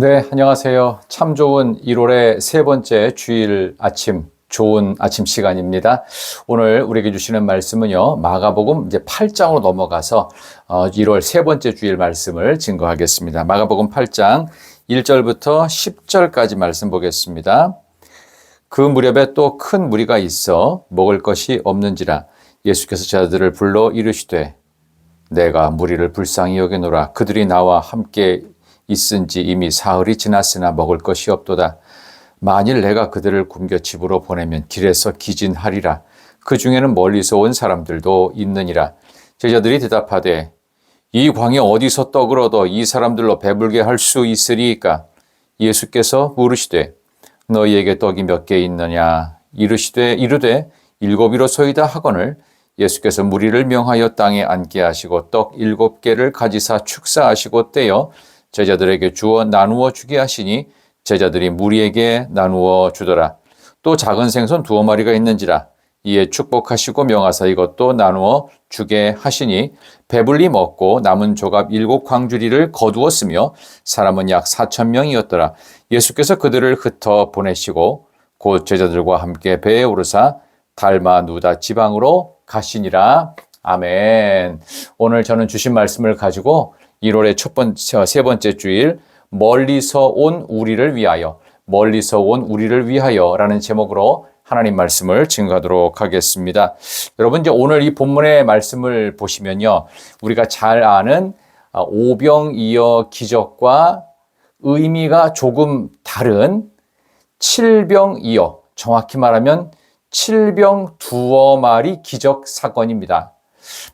네, 안녕하세요. 참 좋은 1월의 세 번째 주일 아침, 좋은 아침 시간입니다. 오늘 우리에게 주시는 말씀은요, 마가복음 이제 8장으로 넘어가서 1월 어, 세 번째 주일 말씀을 증거하겠습니다. 마가복음 8장 1절부터 10절까지 말씀 보겠습니다. 그 무렵에 또 큰 무리가 있어 먹을 것이 없는지라 예수께서 자들을 불러 이르시되 내가 무리를 불쌍히 여기노라 그들이 나와 함께 있은 지 이미 사흘이 지났으나 먹을 것이 없도다. 만일 내가 그들을 굶겨 집으로 보내면 길에서 기진하리라. 그 중에는 멀리서 온 사람들도 있느니라. 제자들이 대답하되 이 광에 어디서 떡을 얻어 이 사람들로 배불게 할 수 있으리이까? 예수께서 물으시되 너희에게 떡이 몇 개 있느냐? 이르시되 이르되 일곱이로소이다 하거늘 예수께서 무리를 명하여 땅에 앉게 하시고 떡 일곱 개를 가지사 축사하시고 떼어 제자들에게 주어 나누어 주게 하시니 제자들이 무리에게 나누어 주더라. 또 작은 생선 두어 마리가 있는지라 이에 축복하시고 명하사 이것도 나누어 주게 하시니 배불리 먹고 남은 조갑 일곱 광주리를 거두었으며 사람은 약 사천 명이었더라. 예수께서 그들을 흩어 보내시고 곧 제자들과 함께 배에 오르사 달마 누다 지방으로 가시니라. 아멘. 오늘 저는 주신 말씀을 가지고 1월의 첫 번째, 세 번째 주일, 멀리서 온 우리를 위하여, 멀리서 온 우리를 위하여 라는 제목으로 하나님 말씀을 증거하도록 하겠습니다. 여러분, 이제 오늘 이 본문의 말씀을 보시면요. 우리가 잘 아는 아, 오병이어 기적과 의미가 조금 다른 칠병이어, 정확히 말하면 칠병 두어 마리 기적 사건입니다.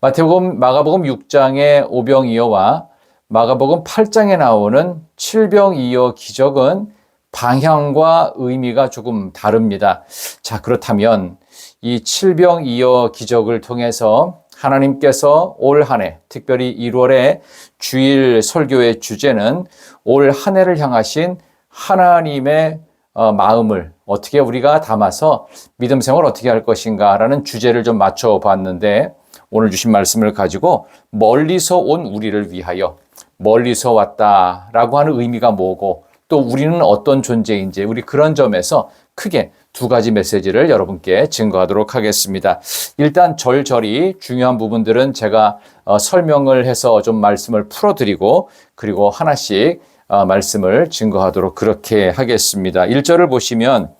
마태복음, 마가복음 6장의 오병이어와 마가복음 8장에 나오는 칠병이어 기적은 방향과 의미가 조금 다릅니다. 자, 그렇다면 이 칠병이어 기적을 통해서 하나님께서 올 한 해, 특별히 1월의 주일 설교의 주제는 올 한 해를 향하신 하나님의 어, 마음을 어떻게 우리가 담아서 믿음 생활 어떻게 할 것인가 라는 주제를 좀 맞춰 봤는데 오늘 주신 말씀을 가지고 멀리서 온 우리를 위하여 멀리서 왔다라고 하는 의미가 뭐고 또 우리는 어떤 존재인지 우리 그런 점에서 크게 두 가지 메시지를 여러분께 증거하도록 하겠습니다. 일단 절절히 중요한 부분들은 제가 어, 설명을 해서 좀 말씀을 풀어드리고 그리고 하나씩 어, 말씀을 증거하도록 그렇게 하겠습니다. 1절을 보시면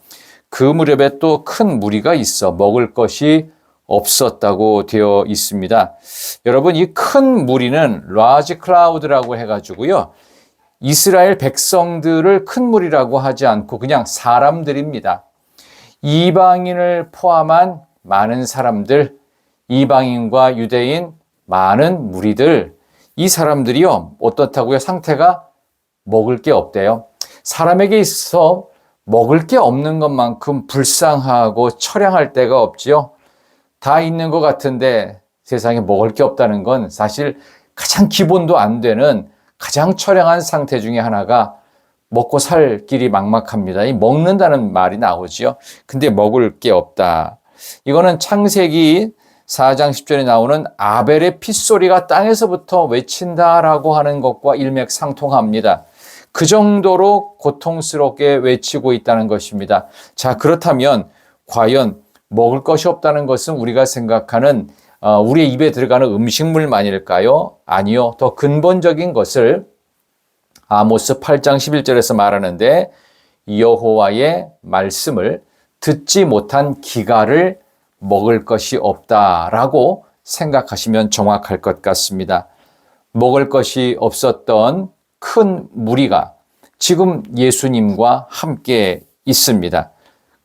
그 무렵에 또 큰 무리가 있어 먹을 것이 없었다고 되어 있습니다. 여러분, 이 큰 무리는 라지 클라우드라고 해가지고요. 이스라엘 백성들을 큰 무리라고 하지 않고 그냥 사람들입니다. 이방인을 포함한 많은 사람들, 이방인과 유대인, 많은 무리들, 이 사람들이요, 어떻다고요? 상태가 먹을 게 없대요. 사람에게 있어 먹을 게 없는 것만큼 불쌍하고 처량할 데가 없지요. 다 있는 것 같은데 세상에 먹을 게 없다는 건 사실 가장 기본도 안 되는 가장 처량한 상태 중에 하나가 먹고 살 길이 막막합니다. 이 먹는다는 말이 나오지요. 근데 먹을 게 없다. 이거는 창세기 4장 10절에 나오는 아벨의 핏소리가 땅에서부터 외친다라고 하는 것과 일맥상통합니다. 그 정도로 고통스럽게 외치고 있다는 것입니다. 자, 그렇다면 과연 먹을 것이 없다는 것은 우리가 생각하는 어, 우리의 입에 들어가는 음식물만일까요? 아니요. 더 근본적인 것을 아모스 8장 11절에서 말하는데 여호와의 말씀을 듣지 못한 기가를 먹을 것이 없다라고 생각하시면 정확할 것 같습니다. 먹을 것이 없었던 큰 무리가 지금 예수님과 함께 있습니다.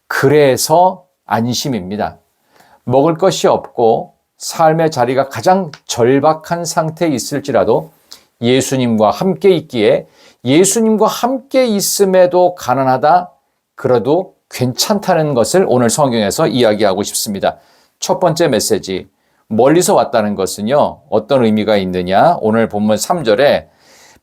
그래서 안심입니다. 먹을 것이 없고 삶의 자리가 가장 절박한 상태에 있을지라도 예수님과 함께 있기에 예수님과 함께 있음에도 가난하다, 그래도 괜찮다는 것을 오늘 성경에서 이야기하고 싶습니다. 첫 번째 메시지, 멀리서 왔다는 것은요, 어떤 의미가 있느냐? 오늘 본문 3절에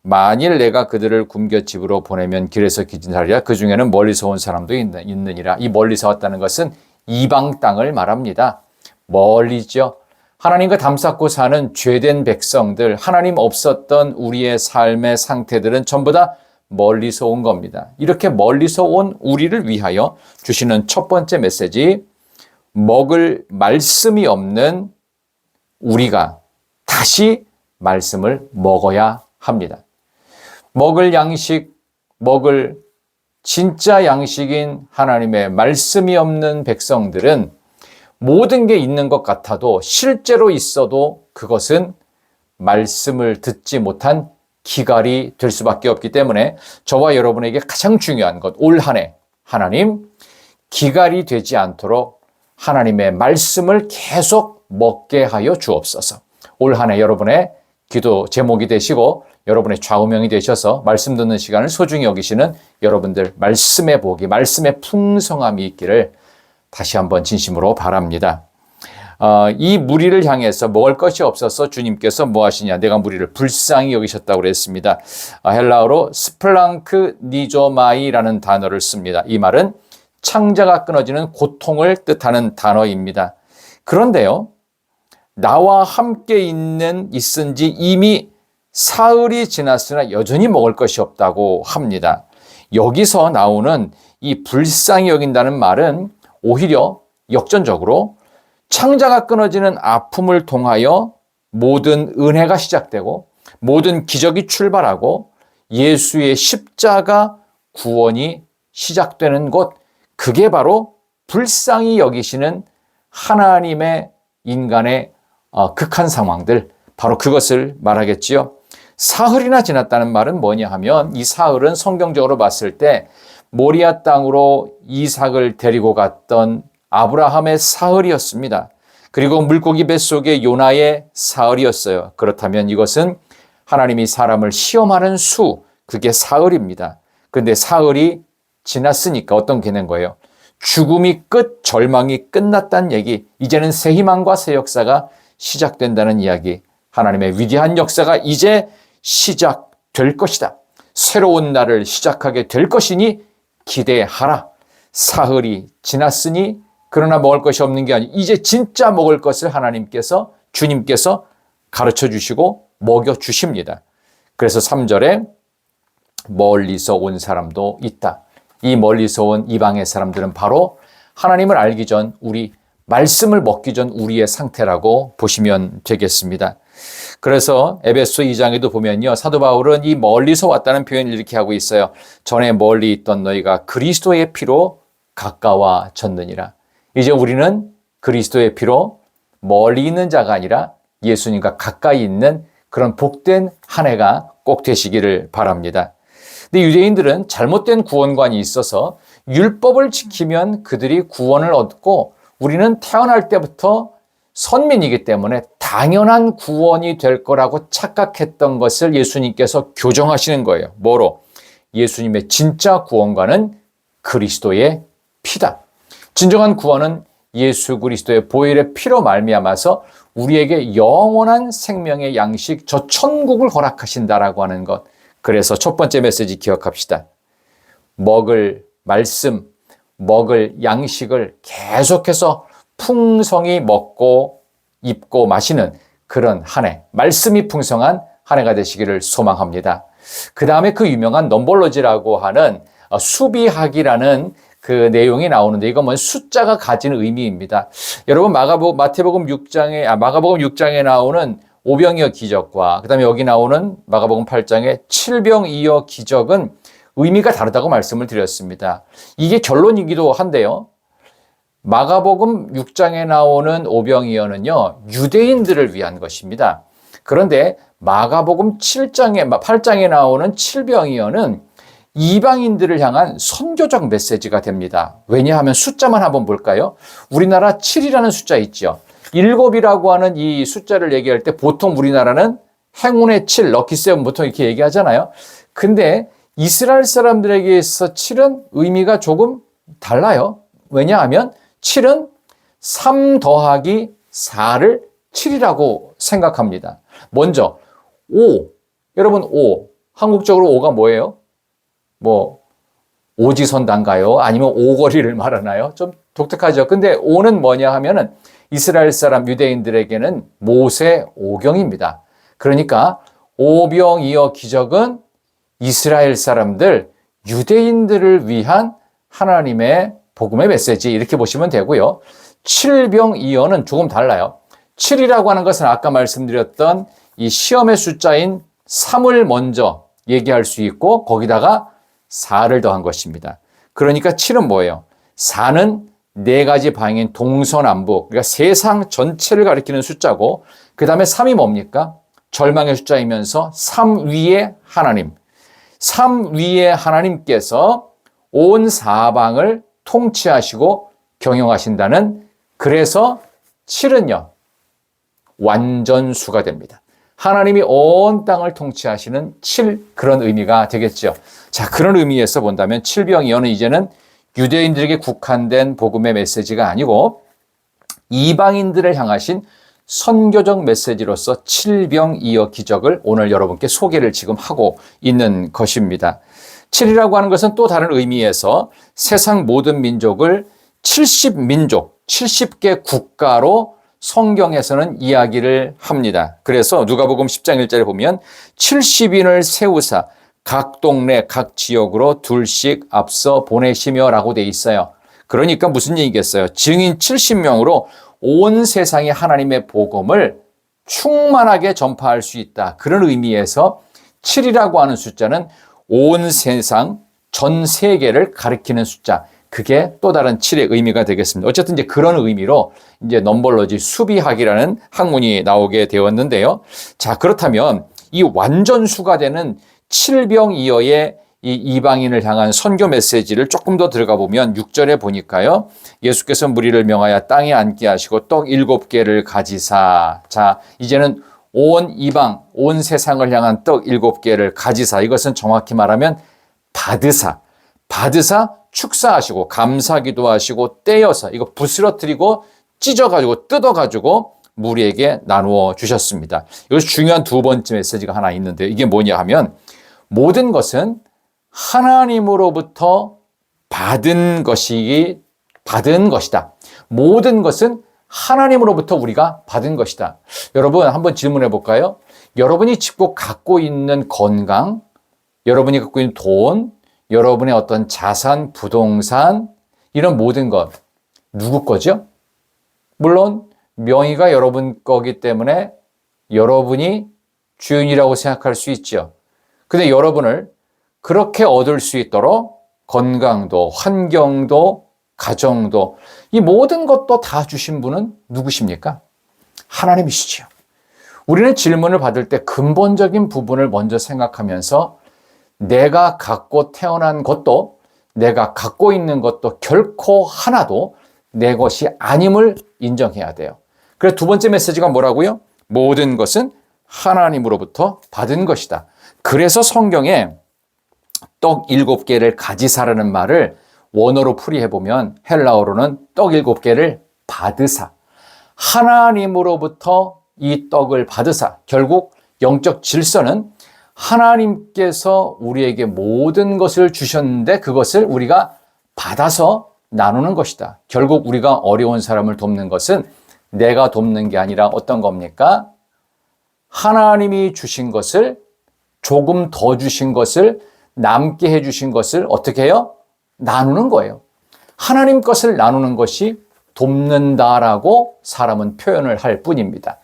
만일 내가 그들을 굶겨 집으로 보내면 길에서 기진하리라. 그 중에는 멀리서 온 사람도 있느니라. 이 멀리서 왔다는 것은 이방 땅을 말합니다. 멀리죠. 하나님과 담쌓고 사는 죄된 백성들, 하나님 없었던 우리의 삶의 상태들은 전부 다 멀리서 온 겁니다. 이렇게 멀리서 온 우리를 위하여 주시는 첫 번째 메시지, 먹을 말씀이 없는 우리가 다시 말씀을 먹어야 합니다. 먹을 양식, 먹을 진짜 양식인 하나님의 말씀이 없는 백성들은 모든 게 있는 것 같아도 실제로 있어도 그것은 말씀을 듣지 못한 기갈이 될 수밖에 없기 때문에 저와 여러분에게 가장 중요한 것, 올 한 해, 하나님, 기갈이 되지 않도록 하나님의 말씀을 계속 먹게 하여 주옵소서. 올 한 해 여러분의 기도 제목이 되시고 여러분의 좌우명이 되셔서 말씀 듣는 시간을 소중히 여기시는 여러분들 말씀의 복이, 말씀의 풍성함이 있기를 다시 한번 진심으로 바랍니다. 어, 이 무리를 향해서 먹을 것이 없어서 주님께서 뭐 하시냐? 내가 무리를 불쌍히 여기셨다고 그랬습니다. 어, 헬라어로 스플랑크 니조마이라는 단어를 씁니다. 이 말은 창자가 끊어지는 고통을 뜻하는 단어입니다. 그런데요, 나와 함께 있는 있은 지 이미 사흘이 지났으나 여전히 먹을 것이 없다고 합니다. 여기서 나오는 이 불쌍히 여긴다는 말은 오히려 역전적으로 창자가 끊어지는 아픔을 통하여 모든 은혜가 시작되고 모든 기적이 출발하고 예수의 십자가 구원이 시작되는 곳, 그게 바로 불쌍히 여기시는 하나님의 인간의 어, 극한 상황들, 바로 그것을 말하겠지요. 사흘이나 지났다는 말은 뭐냐 하면 이 사흘은 성경적으로 봤을 때 모리아 땅으로 이삭을 데리고 갔던 아브라함의 사흘이었습니다. 그리고 물고기 뱃속의 요나의 사흘이었어요. 그렇다면 이것은 하나님이 사람을 시험하는 수, 그게 사흘입니다. 근데 사흘이 지났으니까 어떤 개념 거예요? 죽음이 끝, 절망이 끝났다는 얘기, 이제는 새 희망과 새 역사가 시작된다는 이야기, 하나님의 위대한 역사가 이제 시작될 것이다. 새로운 날을 시작하게 될 것이니 기대하라. 사흘이 지났으니 그러나 먹을 것이 없는 게 아니고 이제 진짜 먹을 것을 하나님께서 주님께서 가르쳐 주시고 먹여 주십니다. 그래서 3절에 멀리서 온 사람도 있다. 이 멀리서 온 이방의 사람들은 바로 하나님을 알기 전 우리 말씀을 먹기 전 우리의 상태라고 보시면 되겠습니다. 그래서 에베소 2장에도 보면요. 사도 바울은 이 멀리서 왔다는 표현을 이렇게 하고 있어요. 전에 멀리 있던 너희가 그리스도의 피로 가까워졌느니라. 이제 우리는 그리스도의 피로 멀리 있는 자가 아니라 예수님과 가까이 있는 그런 복된 한 해가 꼭 되시기를 바랍니다. 근데 유대인들은 잘못된 구원관이 있어서 율법을 지키면 그들이 구원을 얻고 우리는 태어날 때부터 선민이기 때문에 당연한 구원이 될 거라고 착각했던 것을 예수님께서 교정하시는 거예요. 뭐로? 예수님의 진짜 구원과는 그리스도의 피다. 진정한 구원은 예수 그리스도의 보혈의 피로 말미암아서 우리에게 영원한 생명의 양식 저 천국을 허락하신다라고 하는 것. 그래서 첫 번째 메시지 기억합시다. 먹을 말씀, 먹을 양식을 계속해서 풍성히 먹고 입고 마시는 그런 한 해, 말씀이 풍성한 한 해가 되시기를 소망합니다. 그 다음에 그 유명한 넘볼로지라고 하는 어, 수비학이라는 그 내용이 나오는데 이건 뭐 숫자가 가진 의미입니다. 여러분 마가복 마태복음 6장에 아 마가복음 6장에 나오는 오병이어 기적과 그다음에 여기 나오는 마가복음 8장의 칠병이어 기적은 의미가 다르다고 말씀을 드렸습니다. 이게 결론이기도 한데요. 마가복음 6장에 나오는 오병이어는요, 유대인들을 위한 것입니다. 그런데 마가복음 7장에, 8장에 나오는 칠병이어는 이방인들을 향한 선교적 메시지가 됩니다. 왜냐하면 숫자만 한번 볼까요? 우리나라 7이라는 숫자 있죠. 7이라고 하는 이 숫자를 얘기할 때 보통 우리나라는 행운의 7, 럭키 세븐 보통 이렇게 얘기하잖아요. 근데 이스라엘 사람들에게 있어 7은 의미가 조금 달라요. 왜냐하면 7은 3 더하기 4를 7이라고 생각합니다. 먼저 5. 여러분 5. 한국적으로 5가 뭐예요? 뭐 오지선단가요? 아니면 오거리를 말하나요? 좀 독특하죠. 근데 5는 뭐냐 하면은 이스라엘 사람 유대인들에게는 모세 오경입니다. 그러니까 오병이어 기적은 이스라엘 사람들, 유대인들을 위한 하나님의 복음의 메시지 이렇게 보시면 되고요. 7병2어는 조금 달라요. 7이라고 하는 것은 아까 말씀드렸던 이 시험의 숫자인 3을 먼저 얘기할 수 있고 거기다가 4를 더한 것입니다. 그러니까 7은 뭐예요? 4는 네 가지 방인 동서남북, 그러니까 세상 전체를 가리키는 숫자고 그 다음에 3이 뭡니까? 절망의 숫자이면서 3 위에 하나님, 3 위에 하나님께서 온 사방을 통치하시고 경영하신다는 그래서 7은요, 완전수가 됩니다. 하나님이 온 땅을 통치하시는 7 그런 의미가 되겠죠. 자, 그런 의미에서 본다면 7병이어는 이제는 유대인들에게 국한된 복음의 메시지가 아니고 이방인들을 향하신 선교적 메시지로서 7병이어 기적을 오늘 여러분께 소개를 지금 하고 있는 것입니다. 7이라고 하는 것은 또 다른 의미에서 세상 모든 민족을 70민족, 70개 국가로 성경에서는 이야기를 합니다. 그래서 누가복음 10장 1절에 보면 70인을 세우사 각 동네 각 지역으로 둘씩 앞서 보내시며라고 돼 있어요. 그러니까 무슨 얘기겠어요? 증인 70명으로 온 세상에 하나님의 복음을 충만하게 전파할 수 있다. 그런 의미에서 7이라고 하는 숫자는 온 세상 전 세계를 가리키는 숫자. 그게 또 다른 7의 의미가 되겠습니다. 어쨌든 이제 그런 의미로 이제 넘벌러지 수비학이라는 학문이 나오게 되었는데요. 자, 그렇다면 이 완전수가 되는 7병 이어의 이 이방인을 향한 선교 메시지를 조금 더 들어가 보면 6절에 보니까요. 예수께서 무리를 명하여 땅에 앉게 하시고 떡 일곱 개를 가지사. 자, 이제는 온 이방, 온 세상을 향한 떡 일곱 개를 가지사. 이것은 정확히 말하면 받으사. 받으사 축사하시고 감사 기도 하시고 떼어서 이거 부스러뜨리고 찢어가지고 뜯어가지고 무리에게 나누어 주셨습니다. 여기서 중요한 두 번째 메시지가 하나 있는데 이게 뭐냐 하면 모든 것은 하나님으로부터 받은 것이 받은 것이다. 모든 것은 하나님으로부터 우리가 받은 것이다. 여러분 한번 질문해 볼까요? 여러분이 지금 갖고 있는 건강, 여러분이 갖고 있는 돈, 여러분의 어떤 자산, 부동산 이런 모든 것 누구 거죠? 물론 명의가 여러분 거기 때문에 여러분이 주인이라고 생각할 수 있죠. 근데 여러분을 그렇게 얻을 수 있도록 건강도, 환경도, 가정도, 이 모든 것도 다 주신 분은 누구십니까? 하나님이시죠. 우리는 질문을 받을 때 근본적인 부분을 먼저 생각하면서 내가 갖고 태어난 것도 내가 갖고 있는 것도 결코 하나도 내 것이 아님을 인정해야 돼요. 그래서 두 번째 메시지가 뭐라고요? 모든 것은 하나님으로부터 받은 것이다. 그래서 성경에 떡 일곱 개를 가지사라는 말을 원어로 풀이해 보면 헬라어로는 떡 일곱 개를 받으사 하나님으로부터 이 떡을 받으사 결국 영적 질서는 하나님께서 우리에게 모든 것을 주셨는데 그것을 우리가 받아서 나누는 것이다. 결국 우리가 어려운 사람을 돕는 것은 내가 돕는 게 아니라 어떤 겁니까? 하나님이 주신 것을 조금 더 주신 것을 남게 해 주신 것을 어떻게 해요? 나누는 거예요. 하나님 것을 나누는 것이 돕는다라고 사람은 표현을 할 뿐입니다.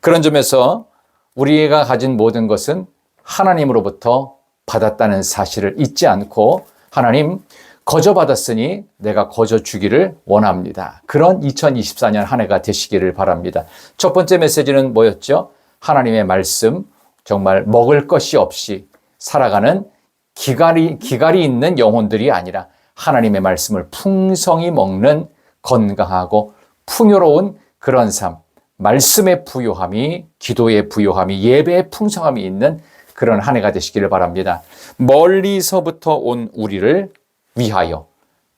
그런 점에서 우리가 가진 모든 것은 하나님으로부터 받았다는 사실을 잊지 않고 하나님 거저 받았으니 내가 거저 주기를 원합니다. 그런 2024년 한 해가 되시기를 바랍니다. 첫 번째 메시지는 뭐였죠? 하나님의 말씀, 정말 먹을 것이 없이 살아가는 기갈이, 기갈이 있는 영혼들이 아니라 하나님의 말씀을 풍성히 먹는 건강하고 풍요로운 그런 삶, 말씀의 부요함이, 기도의 부요함이, 예배의 풍성함이 있는 그런 한 해가 되시기를 바랍니다. 멀리서부터 온 우리를 위하여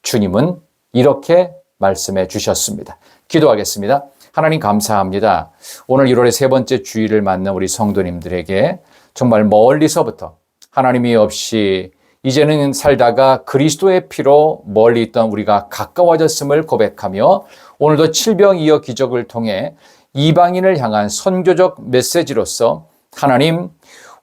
주님은 이렇게 말씀해 주셨습니다. 기도하겠습니다. 하나님 감사합니다. 오늘 1월의 세 번째 주일을 맞는 우리 성도님들에게 정말 멀리서부터 하나님이 없이 이제는 살다가 그리스도의 피로 멀리 있던 우리가 가까워졌음을 고백하며 오늘도 칠병이어 기적을 통해 이방인을 향한 선교적 메시지로서 하나님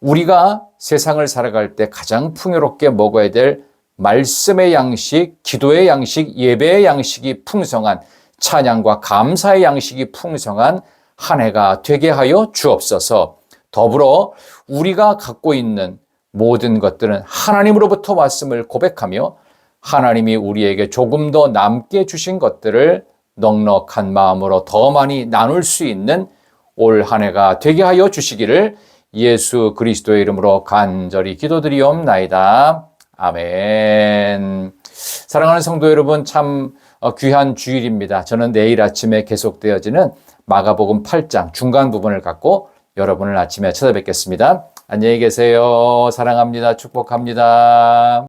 우리가 세상을 살아갈 때 가장 풍요롭게 먹어야 될 말씀의 양식, 기도의 양식, 예배의 양식이 풍성한 찬양과 감사의 양식이 풍성한 한 해가 되게 하여 주옵소서. 더불어 우리가 갖고 있는 모든 것들은 하나님으로부터 왔음을 고백하며 하나님이 우리에게 조금 더 남게 주신 것들을 넉넉한 마음으로 더 많이 나눌 수 있는 올 한 해가 되게 하여 주시기를 예수 그리스도의 이름으로 간절히 기도드리옵나이다. 아멘. 사랑하는 성도 여러분, 참 어, 귀한 주일입니다. 저는 내일 아침에 계속되어지는 마가복음 8장 중간 부분을 갖고 여러분을 아침에 찾아뵙겠습니다. 안녕히 계세요. 사랑합니다. 축복합니다.